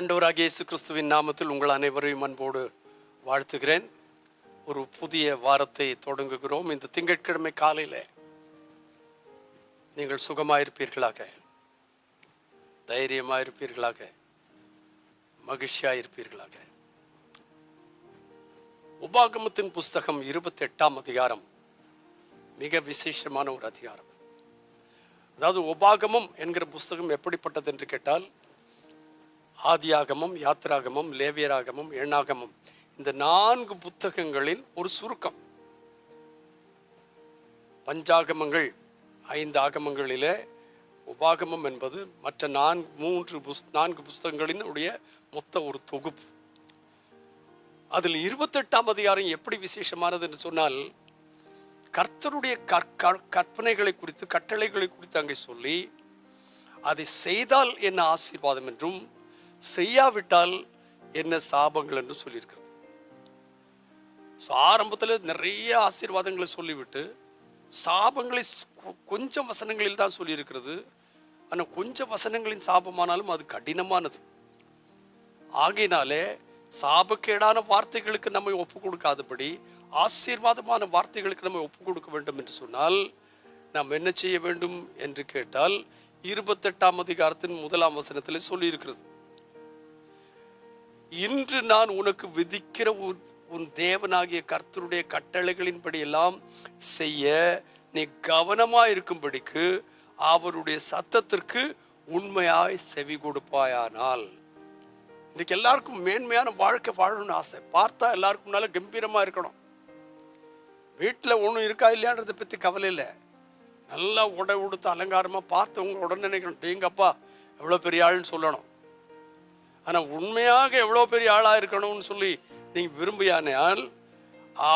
அண்டவராக இயேசு கிறிஸ்துவின் நாமத்தில் உங்கள் அனைவரையும் அன்போடு வாழ்த்துகிறேன். ஒரு புதிய வாரத்தை தொடங்குகிறோம். இந்த திங்கட்கிழமை காலையில் நீங்கள் சுகமாயிருப்பீர்களாக? தைரியமாயிருப்பீர்களாக? மகிழ்ச்சியாயிருப்பீர்களாக? உபாகமத்தின் புஸ்தகம் இருபத்தி எட்டாம் அதிகாரம். மிக விசேஷமான ஒரு அதிகாரம். அதாவது உபாகமம் என்கிற புஸ்தகம் எப்படிப்பட்டது என்று கேட்டால் ஆதியாகமம் யாத்திராகமம் லேவியராகமம் எண்ணாகமம். இந்த நான்கு புத்தகங்களில் ஒரு சுருக்கம். பஞ்சாகமங்கள் ஐந்து ஆகமங்களிலே உபாகமம் என்பது மற்ற நான்கு மூன்று புஸ் நான்கு புஸ்தகங்களின் உடைய மொத்த ஒரு தொகுப்பு. அதில் இருபத்தெட்டாம் அதிகாரம் எப்படி விசேஷமானது என்று சொன்னால் கர்த்தருடைய கற்பனைகளை குறித்து கட்டளைகளை குறித்து அங்கே சொல்லி அதை செய்தால் என்ன ஆசீர்வாதம் என்றும் செய்யாவிட்டால் என்ன சாபங்கள் என்று சொல்லியிருக்கிறது. ஸோ ஆரம்பத்தில் நிறைய ஆசீர்வாதங்களை சொல்லிவிட்டு சாபங்களை கொஞ்சம் வசனங்களில் தான் சொல்லியிருக்கிறது. ஆனால் கொஞ்சம் வசனங்களின் சாபமானாலும் அது கடினமானது. ஆகையினாலே சாபக்கேடான வார்த்தைகளுக்கு நம்மை ஒப்பு கொடுக்காதபடி ஆசீர்வாதமான வார்த்தைகளுக்கு நம்ம ஒப்பு கொடுக்க வேண்டும் என்று சொன்னால் நாம் என்ன செய்ய வேண்டும் என்று கேட்டால் இருபத்தெட்டாம் அதிகாரத்தின் முதலாம் வசனத்தில் சொல்லியிருக்கிறது. இன்று நான் உனக்கு விதிக்கிற உன் உன் தேவனாகிய கர்த்தருடைய கட்டளைகளின்படி எல்லாம் செய்ய நீ கவனமா இருக்கும்படிக்கு அவருடைய சத்தத்திற்கு உண்மையாய் செவி கொடுப்பாயானால். இன்னைக்கு எல்லாருக்கும் மேன்மையான வாழ்க்கை வாழணும்னு ஆசை. பார்த்தா எல்லாருக்கும் முன்னால கம்பீரமா இருக்கணும். வீட்டில் ஒன்றும் இருக்கா இல்லையான்றதை பற்றி கவலை இல்லை. நல்லா உடை உடுத்து அலங்காரமாக பார்த்தவங்க உடனே நினைக்கணும். டீங்கப்பா எவ்வளோ பெரிய ஆள்னு சொல்லணும். ஆனால் உண்மையாக எவ்வளோ பெரிய ஆளாக இருக்கணும்னு சொல்லி நீங்கள் விரும்பியானால்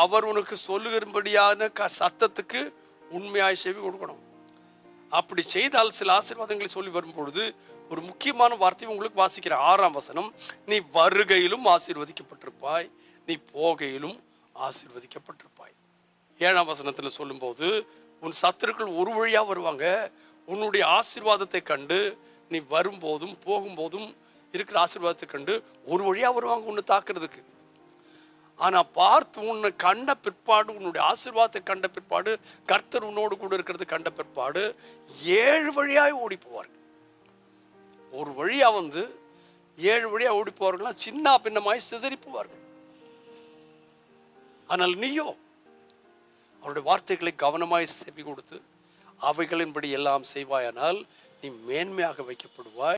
அவர் உனக்கு சொல்லுகிறபடியான க சத்தத்துக்கு உண்மையாய் செவி கொடுக்கணும். அப்படி செய்தால் சில ஆசீர்வாதங்களை சொல்லி வரும்பொழுது ஒரு முக்கியமான வார்த்தை உங்களுக்கு வாசிக்கிற ஆறாம் வசனம் நீ வருகையிலும் ஆசீர்வதிக்கப்பட்டிருப்பாய் நீ போகையிலும் ஆசீர்வதிக்கப்பட்டிருப்பாய். ஏழாம் வசனத்தில் சொல்லும்போது உன் சத்துருக்கள் ஒரு வழியாக வருவாங்க. உன்னுடைய ஆசீர்வாதத்தை கண்டு நீ வரும்போதும் போகும்போதும் இருக்கிற ஆசீர்வாதத்தை கண்டு ஒரு வழியா வருவாங்க உன்னை தாக்குறதுக்கு. ஆனா பார்த்து உன்னை கண்ட பிற்பாடு உன்னுடைய ஆசீர்வாதத்தை கண்ட பிற்பாடு கர்த்தர் உன்னோடு கூட இருக்கிறது கண்ட பிற்பாடு ஏழு வழியாய் ஓடி போவார்கள் ஒரு வழியா வந்து ஏழு வழியா ஓடி போவார்கள்னா சின்ன பின்னமாய் சிதறி போவார்கள் ஆனால் நீயோ அவருடைய வார்த்தைகளை கவனமாய் செவி கொடுத்து அவைகளின்படி எல்லாம் செய்வாயானால் நீ மேன்மையாக வைக்கப்படுவாய்.